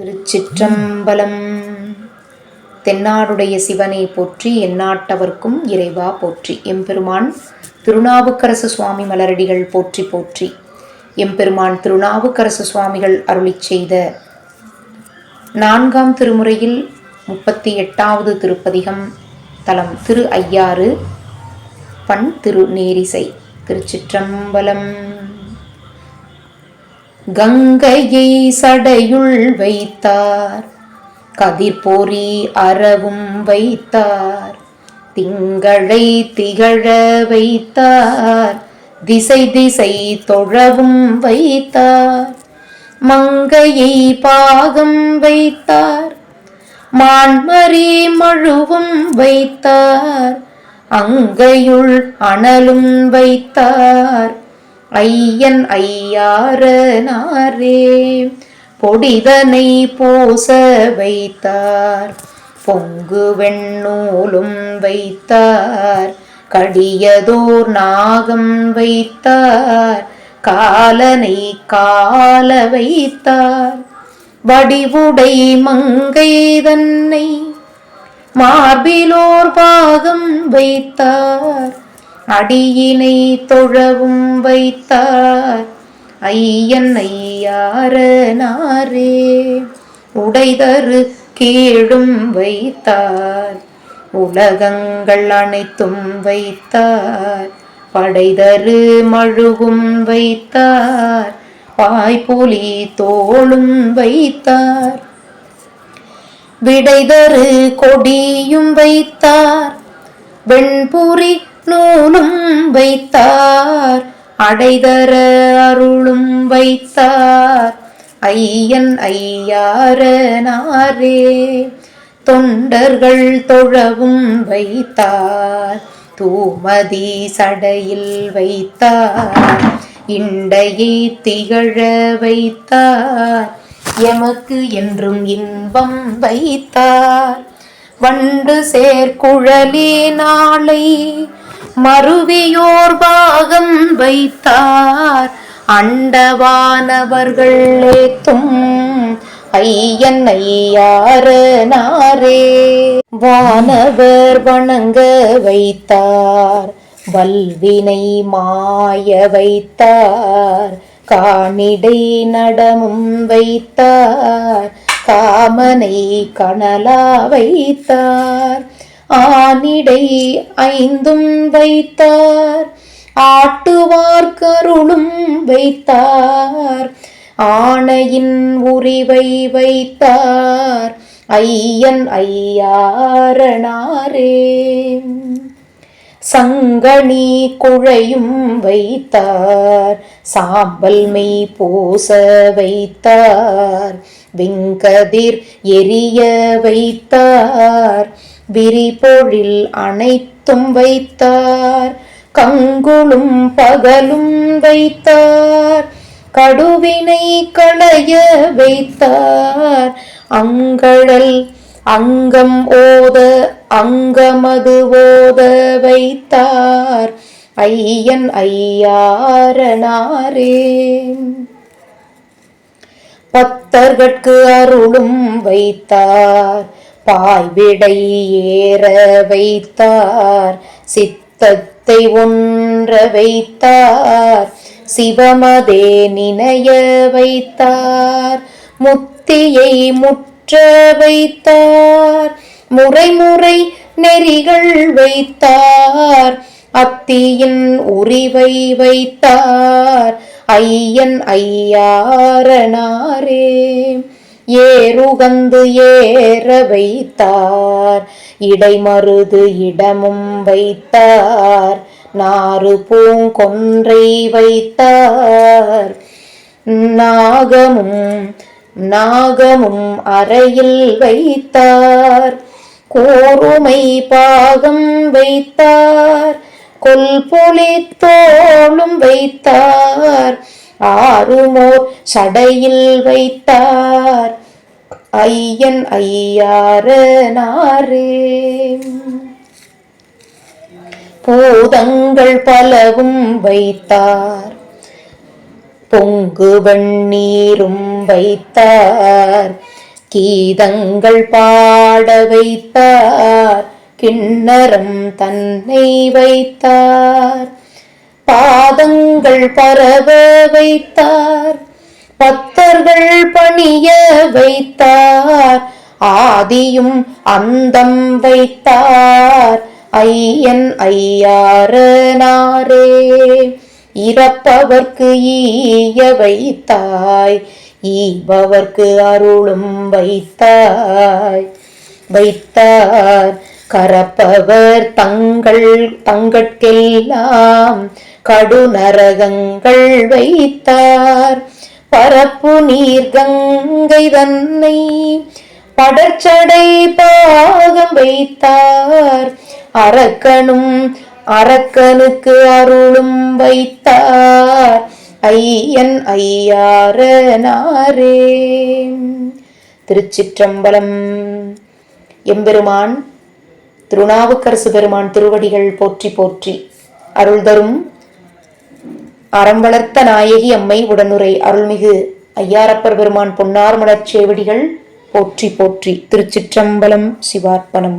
திருச்சிற்றம்பலம். தென்னாடுடைய சிவனை போற்றி எந்நாட்டவர்க்கும் இறைவா போற்றி. எம்பெருமான் திருநாவுக்கரசு சுவாமி மலரடிகள் போற்றி போற்றி. எம்பெருமான் திருநாவுக்கரசு சுவாமிகள் அருளிச் செய்த நான்காம் திருமுறையில் முப்பத்தி எட்டாவது திருப்பதிகம் தலம் திரு ஐயாறு பண் திரு நேரிசை திருச்சிற்றம்பலம். கங்கையை சடையுள் வைத்தார். கதிர்பொறி அறவும் வைத்தார். திங்களை திகழ வைத்தார். திசை திசை தொழவும் வைத்தார். மங்கையை பாகம் வைத்தார். மான்மரி மழுவும் வைத்தார். அங்கையுள் அனலும் வைத்தார். ஐயன் ஐயாரனாரே பொடிதனை பூச வைத்தார். பொங்கு வெண்ணூலும் வைத்தார். கடியதோர் நாகம் வைத்தார். காலனை கால வைத்தார். வடிவுடை மங்கை தன்னை மார்பிலோர் பாகம் வைத்தார். அடியினை தொழவும் வைத்தார். ஐயன் ஐயாரனாரே உடைதரு கீழும் வைத்தார். உலகங்கள் அனைத்தும் வைத்தார். படைதரு மழுவும் வைத்தார். பாய்புலி தோளும் வைத்தார். விடைதரு கொடியும் வைத்தார். வெண்புரி நூலும் வைத்தார். அடைதர அருளும் வைத்தார். ஐயன் ஐயாரனாரே தொண்டர்கள் தொழவும் வைத்தார். தூமதி சடையில் வைத்தார். இண்டையை திகழ வைத்தார். எமக்கு என்றும் இன்பம் வைத்தார். வண்டு சேர்க்குழலி நாளை மருவியோர் பாகம் வைத்தார். அண்டவானவர்கள் ஏத்தும் ஐயன் ஐயாரனாரே வானவர் வணங்க வைத்தார். வல்வினை மாய வைத்தார். காணிடை நடமும் வைத்தார். காமனை கனலா வைத்தார். ஆனிடை ஐந்தும் வைத்தார். ஆட்டுவார் கருளும் வைத்தார். ஆணையின் உரிவை வைத்தார். ஐயன் ஐயாரணாரே சங்கணி குழையும் வைத்தார். சாம்பல் மெய் பூச வைத்தார். விங்கதிர் எரிய வைத்தார். விரிபொழில் அனைத்தும் வைத்தார். கங்குளும் பகலும் வைத்தார். கடுவினை களைய வைத்தார். அங்கழல் அங்கம் ஓத அங்கமது ஓத வைத்தார். ஐயன் ஐயாரனாரே பத்தர்கட்கு அருளும் வைத்தார். பாய்விடை ஏற வைத்தார் சித்தத்தை ஒன்ற வைத்தார் சிவமதே நினைய வைத்தார் முத்தியை முற்ற வைத்தார் முறைமுறை நெறிகள் வைத்தார். அத்தியின் உரிவை வைத்தார். ஐயன் ஐயாரனாரே ஏறுகந்து ஏற வைத்தார் இடைமருது இடமும் வைத்தார். நாறு பூங்கொன்றை வைத்தார். நாகமும் நாகமும் அறையில் வைத்தார். கோருமை பாகம் வைத்தார். கொல்புலி தோளும் வைத்தார். ஆறுமோர் சடையில் வைத்தார். ஐயன் ஐயாரனாரே பூதங்கள் பலவும் வைத்தார். பொங்கு வெண்ணீரும் வைத்தார். கீதங்கள் பாட வைத்தார். கிண்ணரம் தன்னை வைத்தார். பாதங்கள் பரவ வைத்தார். பக்தர்கள் பணிய வைத்தார். ஆதியும் அந்தம் வைத்தார். ஐயன் ஐயாரனாரே இறப்பவர்க்கு ஈய வைத்தாய். ஈபவர்க்கு அருளும் வைத்தாய். வைத்தார். கரப்பவர் தங்கள் தங்கட்கெல்லாம் கடுநரகங்கள் வைத்தார். பரப்பு நீர் கங்கை தன்னை படச்சடை பாகம் வைத்தார். அரக்கனும் அரக்கனுக்கு அருளும் வைத்தார். ஐயன் ஐயாரனாரே திருச்சிற்றம்பலம். எம்பெருமான் திருநாவுக்கரசு பெருமான் திருவடிகள் போற்றி போற்றி அருள் தரும் அறம் வளர்த்த நாயகி அம்மை உடனுரை அருள்மிகு ஐயாரப்பர் பெருமான் பொன்னார் மலர்ச்சேவடிகள் போற்றி போற்றி திருச்சிற்றம்பலம் சிவார்ப்பணம்.